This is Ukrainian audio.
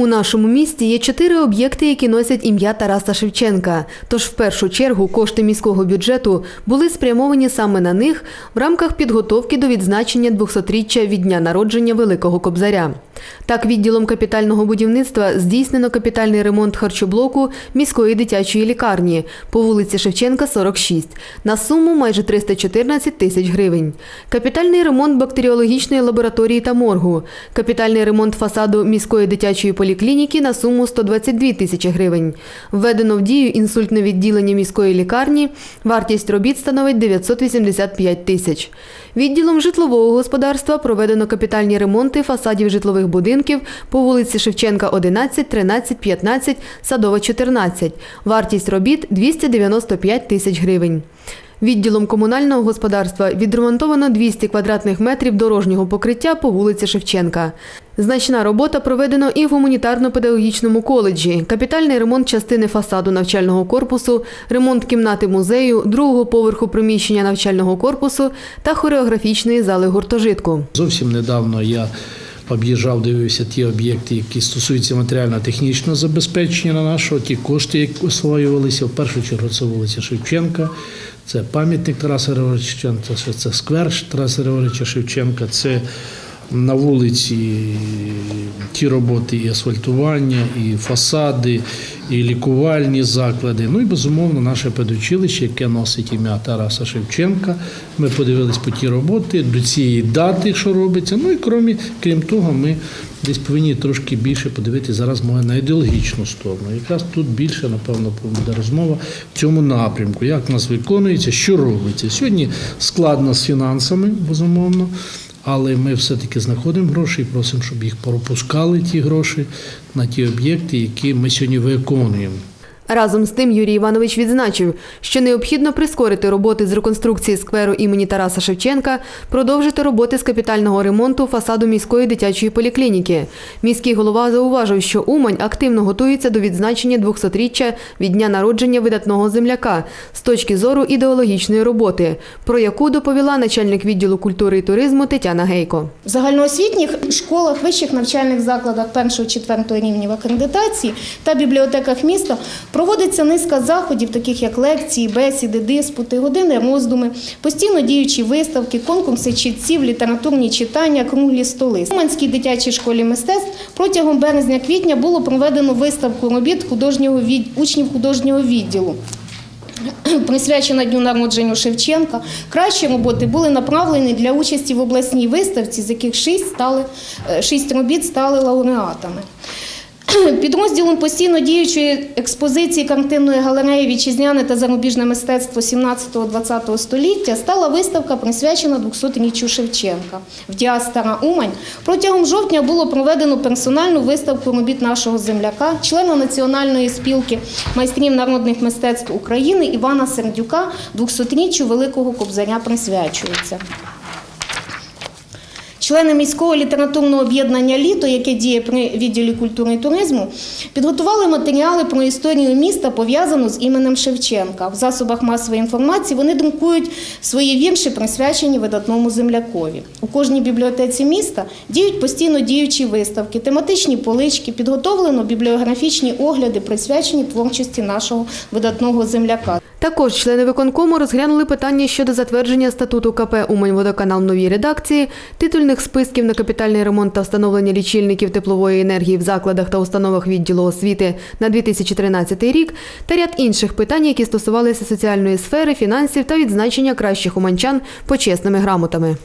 У нашому місті є чотири об'єкти, які носять ім'я Тараса Шевченка. Тож в першу чергу кошти міського бюджету були спрямовані саме на них в рамках підготовки до відзначення 200-річчя від дня народження Великого Кобзаря. Так, відділом капітального будівництва здійснено капітальний ремонт харчоблоку міської дитячої лікарні по вулиці Шевченка, 46, на суму майже 314 тисяч гривень. Капітальний ремонт бактеріологічної лабораторії та моргу, капітальний ремонт фасаду міської дитячої поліклініки на суму 122 тисячі гривень. Введено в дію інсультне відділення міської лікарні. Вартість робіт становить 985 тисяч. Відділом житлового господарства проведено капітальні ремонти фасадів житлових будинків по вулиці Шевченка, 11, 13, 15, Садова, 14. Вартість робіт 295 тисяч гривень. Відділом комунального господарства відремонтовано 200 квадратних метрів дорожнього покриття по вулиці Шевченка. Значна робота проведено і в гуманітарно-педагогічному коледжі, капітальний ремонт частини фасаду навчального корпусу, ремонт кімнати музею, другого поверху приміщення навчального корпусу та хореографічної зали гуртожитку. Зовсім недавно я об'їжджав, дивився ті об'єкти, які стосуються матеріально-технічного забезпечення на нашого, ті кошти, які освоювалися. В першу чергу це вулиця Шевченка, це пам'ятник Тараса Григоровича Шевченка, це- сквер Тараса Григоровича Шевченка, це на вулиці ті роботи і асфальтування, і фасади, і лікувальні заклади. Ну і безумовно наше педучилище, яке носить ім'я Тараса Шевченка. Ми подивились по ті роботи, до цієї дати, що робиться. Ну і крім, крім того, ми десь повинні трошки більше подивитися зараз моє на ідеологічну сторону. Якраз тут більше, напевно, буде розмова в цьому напрямку, як в нас виконується, що робиться. Сьогодні складно з фінансами, безумовно. Але ми все-таки знаходимо гроші і просимо, щоб їх пропускали ті гроші на ті об'єкти, які ми сьогодні виконуємо. Разом з тим Юрій Іванович відзначив, що необхідно прискорити роботи з реконструкції скверу імені Тараса Шевченка, продовжити роботи з капітального ремонту фасаду міської дитячої поліклініки. Міський голова зауважив, що Умань активно готується до відзначення 200-річчя від дня народження видатного земляка з точки зору ідеологічної роботи, про яку доповіла начальник відділу культури і туризму Тетяна Гейко. В загальноосвітніх школах, вищих навчальних закладах 1-4 рівнів акредитації та бібліотеках міста проводиться низка заходів, таких як лекції, бесіди, диспути, години роздуми, постійно діючі виставки, конкурси читців, літературні читання, круглі столи. В Уманській дитячій школі мистецтв протягом березня-квітня було проведено виставку робіт художнього від... учнів художнього відділу присвячена дню народження Шевченка. Кращі роботи були направлені для участі в обласній виставці, з яких шість, стали, е, шість робіт стали лауреатами. Підрозділом постійно діючої експозиції картинної галереї Вітчизняне та зарубіжне мистецтво 17-20 століття стала виставка, присвячена 200-річчю Шевченка в діастера Умань. Протягом жовтня було проведено персональну виставку робіт нашого земляка, члена Національної спілки майстрів народних мистецтв України Івана Сердюка 200-річчю Великого Кобзаря присвячується. Члени міського літературного об'єднання Літо, яке діє при відділі культури і туризму, підготували матеріали про історію міста, пов'язану з іменем Шевченка. В засобах масової інформації вони друкують свої вірші, присвячені видатному землякові. У кожній бібліотеці міста діють постійно діючі виставки, тематичні полички, підготовлено бібліографічні огляди, присвячені творчості нашого видатного земляка. Також члени виконкому розглянули питання щодо затвердження статуту КП «Умань-Водоканал» новій редакції, титульних списків на капітальний ремонт та встановлення лічильників теплової енергії в закладах та установах відділу освіти на 2013 рік та ряд інших питань, які стосувалися соціальної сфери, фінансів та відзначення кращих уманчан почесними грамотами.